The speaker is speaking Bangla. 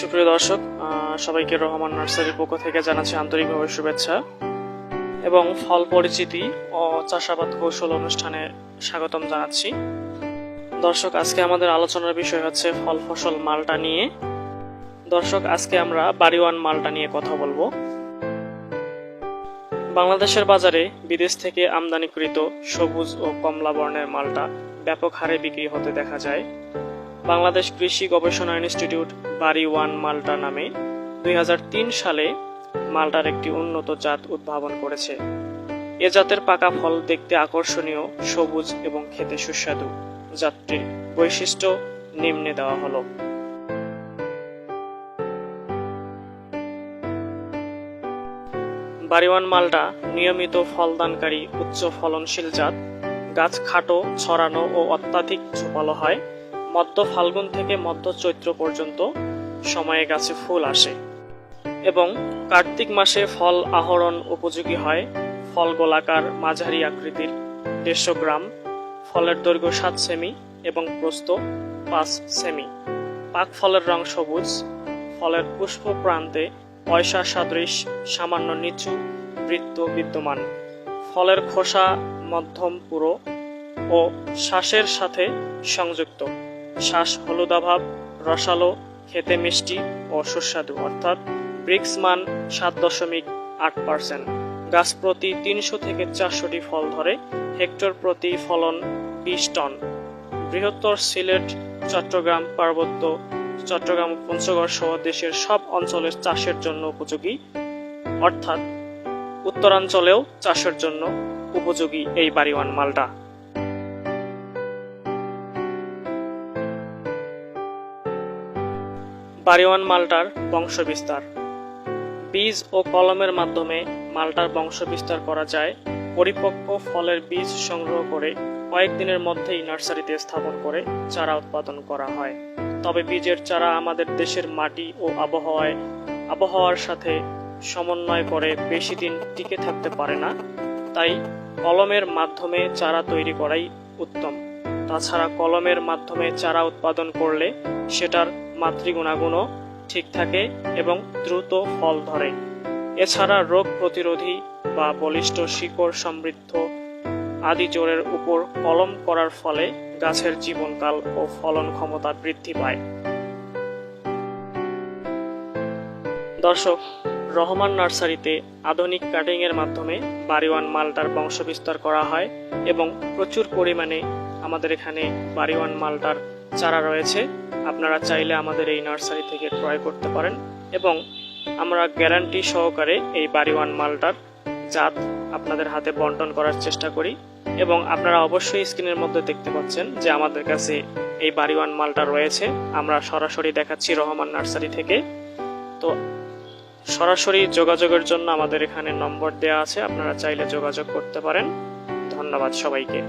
সুপ্রিয় দর্শক সবাইকে রহমান নার্সারির পক্ষ থেকে জানাচ্ছি আন্তরিকভাবে শুভেচ্ছা এবং ফল পরিচিতি ও চাষাবাদ কৌশল অনুষ্ঠানে স্বাগতম জানাচ্ছি। দর্শক, আজকে আমাদের আলোচনার বিষয় হচ্ছে ফল ফসল মালটা নিয়ে। দর্শক, আজকে আমরা বাড়িওয়ান মালটা নিয়ে কথা বলব। বাংলাদেশের বাজারে বিদেশ থেকে আমদানিকৃত সবুজ ও কমলা বর্ণের মালটা ব্যাপক হারে বিক্রি হতে দেখা যায়। বাংলাদেশ কৃষি গবেষণা ইনস্টিটিউট বাড়ি ওয়ান মাল্টা নামে দুই হাজার তিন সালে মালটার একটি উন্নত জাত উদ্ভাবন করেছে। এ জাতের পাকা ফল দেখতে আকর্ষণীয়, সবুজ এবং খেতে সুস্বাদু। জাতটির বৈশিষ্ট্য নিম্নে দেওয়া হলো। বাড়িওয়ান মালটা নিয়মিত ফলদানকারী, উচ্চ ফলনশীল জাত। গাছ খাটো, ছড়ানো ও অত্যাধিক ঝোপালো হয়। মধ্য ফাল্গুন থেকে মধ্য চৈত্র পর্যন্ত সময়ে গাছে ফুল আসে এবং কার্তিক মাসে ফল আহরণ উপযোগী হয়। ফল গোলাকার মাঝারি আকৃতির দেড়শো গ্রাম, ফলের দৈর্ঘ্য সাত সেমি এবং প্রস্থ পাঁচ সেমি। পাক ফলের রং সবুজ, ফলের পুষ্প প্রান্তে পয়সা সাদৃশ, সামান্য নিচু, বৃত্ত বিদ্যমান। ফলের খোসা মধ্যম পুরো ও শ্বাসের সাথে সংযুক্ত। শ্বাস হলুদাভাব রসালো, খেতে মিষ্টি ও সুস্বাদু, অর্থাৎ ব্রিক্স মান সাত দশমিক আট পার্সেন্ট। গাছ প্রতি তিনশো থেকে চারশোটি ফল ধরে, হেক্টর প্রতি ফলন বিশ টন। বৃহত্তর সিলেট, চট্টগ্রাম পার্বত্য, চট্টগ্রাম, পঞ্চগড় সহ দেশের সব অঞ্চলের চাষের জন্য উপযোগী, অর্থাৎ উত্তরাঞ্চলেও চাষের জন্য উপযোগী এই বাড়িওয়ান মালটা। বাড়িওয়ান মালটার বংশবিস্তার। বীজ ও কলমের মাধ্যমে মালটার বংশবিস্তার করা যায়। পরিপক্ক ফলের বীজ সংগ্রহ করে কয়েকদিনের মধ্যেই নার্সারিতে স্থাপন করে চারা উৎপাদন করা হয়। তবে বীজের চারা আমাদের দেশের মাটি ও আবহাওয়ায়, আবহাওয়ার সাথে সমন্বয় করে বেশি দিন টিকে থাকতে পারে না। তাই কলমের মাধ্যমে চারা তৈরি করাই উত্তম। তাছাড়া কলমের মাধ্যমে চারা উৎপাদন করলে সেটার মাতৃগুণাগুণও ঠিক থাকে এবং দ্রুত ফল ধরে। এছাড়া রোগ প্রতিরোধী বা বলিষ্ঠ শিকড় সমৃদ্ধ আদি জোরের উপর কলম করার ফলে গাছের জীবনকাল ও ফলন ক্ষমতা বৃদ্ধি পায়। দর্শক, রহমান নার্সারিতে আধুনিক কাটিংয়ের মাধ্যমে বাড়িওয়ান মালটার বংশবিস্তার করা হয় এবং প্রচুর পরিমাণে আমাদের এখানে বাড়িওয়ান মালটার চারা রয়েছে। আপনারা চাইলে আমাদের এই নার্সারি থেকে ক্রয় করতে পারেন এবং আমরা গ্যারান্টি সহকারে এই বাড়িওয়ান মালটার জাত আপনাদের হাতে বন্টন করার চেষ্টা করি এবং আপনারা অবশ্যই স্ক্রিনের মধ্যে দেখতে পাচ্ছেন যে আমাদের কাছে এই বাড়িওয়ান মালটা রয়েছে। আমরা সরাসরি দেখাচ্ছি রহমান নার্সারি থেকে। তো সরাসরি যোগাযোগের জন্য আমাদের এখানে নম্বর দেওয়া আছে, আপনারা চাইলে যোগাযোগ করতে পারেন। ধন্যবাদ সবাইকে।